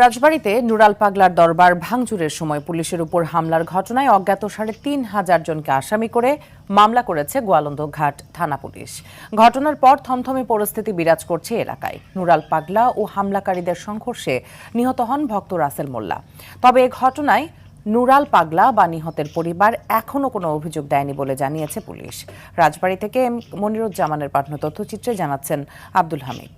রাজবাড়ীতে নুরাল পাগলার দরবার ভাঙচুরের সময় পুলিশের উপর হামলার ঘটনায় অজ্ঞাত সাড়ে তিন হাজার জনকে আসামি করে মামলা করেছে গোয়ালন্দ ঘাট থানা পুলিশ। ঘটনার পর থমথমে পরিস্থিতি বিরাজ করছে এলাকায়। নুরাল পাগলা ও হামলাকারীদের সংঘর্ষে নিহত হন ভক্ত রাসেল মোল্লা। তবে এ ঘটনায় নুরাল পাগলা বা নিহতের পরিবার এখনও কোনো অভিযোগ দেয়নি বলে জানিয়েছে পুলিশ। রাজবাড়ী থেকে মনিরুজ্জামানের পাঠানো তথ্যচিত্রে জানাচ্ছেন আব্দুল হামিদ।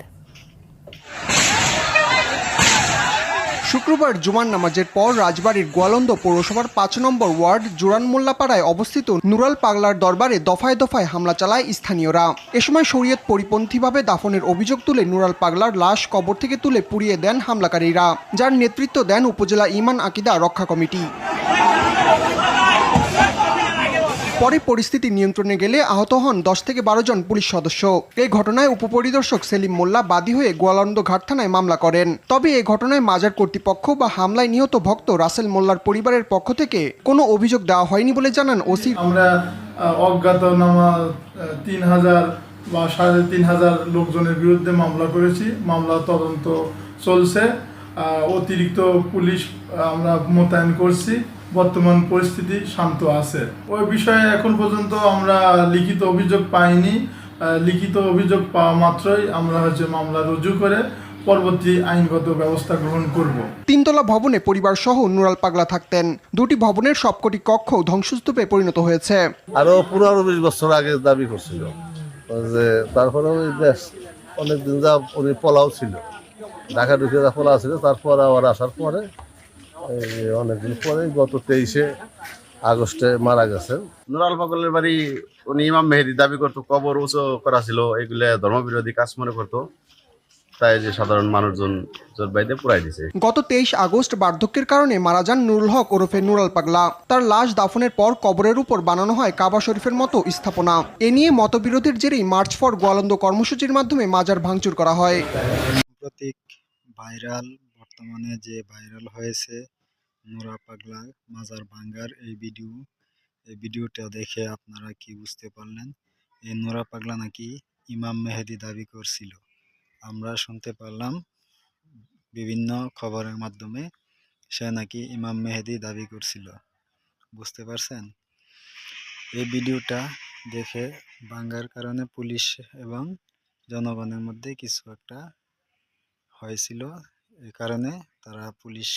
শুক্রবার জুমার নামাজের পর রাজবাড়ির গোয়ালন্দ পৌরসভার পাঁচ নম্বর ওয়ার্ড জোরান মোল্লাপাড়ায় অবস্থিত নুরাল পাগলার দরবারে দফায় দফায় হামলা চালায় স্থানীয়রা। এ সময় শরীয়ত পরিপন্থীভাবে দাফনের অভিযোগ তুলে নুরাল পাগলার লাশ কবর থেকে তুলে পুড়িয়ে দেন হামলাকারীরা, যার নেতৃত্ব দেন উপজেলা ইমান আকিদা রক্ষা কমিটি। পরে পরিস্থিতি নিয়ন্ত্রণে গেলে আহত হন দশ থেকে বারো জন পুলিশ সদস্য। এই ঘটনায় উপপরিদর্শক সেলিম মোল্লা বাদী হয়ে গোয়ালন্দ ঘাট থানায় মামলা করেন। তবে এ ঘটনায় মাজার কর্তৃপক্ষ বা হামলায় নিহত ভক্ত রাসেল মোল্লার পরিবারের পক্ষ থেকে কোনো অভিযোগ দেওয়া হয়নি বলে জানান ওসি। আমরা অজ্ঞাতনামা তিন হাজার বা সাড়ে তিন হাজার লোকজনের বিরুদ্ধে মামলা করেছি। মামলা তদন্ত চলছে। অতিরিক্ত পুলিশ আমরা মোতায়েন করছি। বর্তমান পরিস্থিতি শান্ত আছে। ওই বিষয়ে এখন পর্যন্ত আমরা লিখিত অভিযোগ পাইনি। লিখিত অভিযোগ পাওয়া মাত্রই আমরা হচ্ছে মামলা রুজু করে পরবর্তী আইনগত ব্যবস্থা গ্রহণ করব। তিনতলা ভবনে পরিবার সহ নুরাল পাগলা থাকতেন। দুটি ভবনের সবকটি কক্ষ ধ্বংসস্তূপে পরিণত হয়েছে। আরও পনেরো বিশ বছর আগে দাবি করছিল যে তারপরে ওই দেশ অনেকদিন যা উনি পলাও ছিল। ঢাকা ঢুকে যা পলাও ছিল তারপর আবার আসার পরে অনেকদিন পরে গত তেইশে আগস্টে মারা গেছেন। নুরাল পাগলের বাড়ি উনি ইমাম মেহেদি দাবি করতো কবর উঁচু করা ছিল এগুলো ধর্মবিরোধী কাজ মনে করতো। তাই যে সাধারণ মানুষজন জোর বাইতে পুরাই দিছে। গত তেইশ আগস্ট বার্ধক্যের কারণে মারা যান নুরুল হক ওরফে নুরাল পাগলা। তার লাশ দাফনের পর কবরের উপর বানানো হয় কাবা শরীফের মতো স্থাপনা। এ নিয়ে মতবিরোধের জেরেই মার্চ ফর গোয়ালন্দ কর্মসূচির মাধ্যমে মাজার ভাঙচুর করা হয়। সাম্প্রতিক ভাইরাল বর্তমানে যে ভাইরাল হয়েছে নোরা পাগলা, মাজার ভাঙ্গার এই ভিডিও, এই ভিডিওটা দেখে আপনারা কি বুঝতে পারলেন? এই নোরা পাগলা নাকি ইমাম মেহেদি দাবি করছিল। আমরা শুনতে পারলাম বিভিন্ন খবরের মাধ্যমে সে নাকি ইমাম মেহেদি দাবি করছিল। বুঝতে পারছেন? এই ভিডিওটা দেখে ভাঙ্গার কারণে পুলিশ এবং জনগণের মধ্যে কিছু একটা হয়েছিল। এই কারণে তারা পুলিশ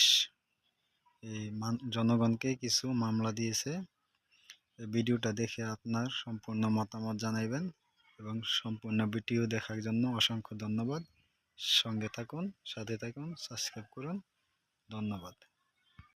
এই জনগণকে কিছু মামলা দিয়েছে। ভিডিওটা দেখে আপনার সম্পূর্ণ মতামত জানাইবেন এবং সম্পূর্ণ ভিডিও দেখার জন্য অসংখ্য ধন্যবাদ। সঙ্গে থাকুন, সাথে থাকুন, সাবস্ক্রাইব করুন। ধন্যবাদ।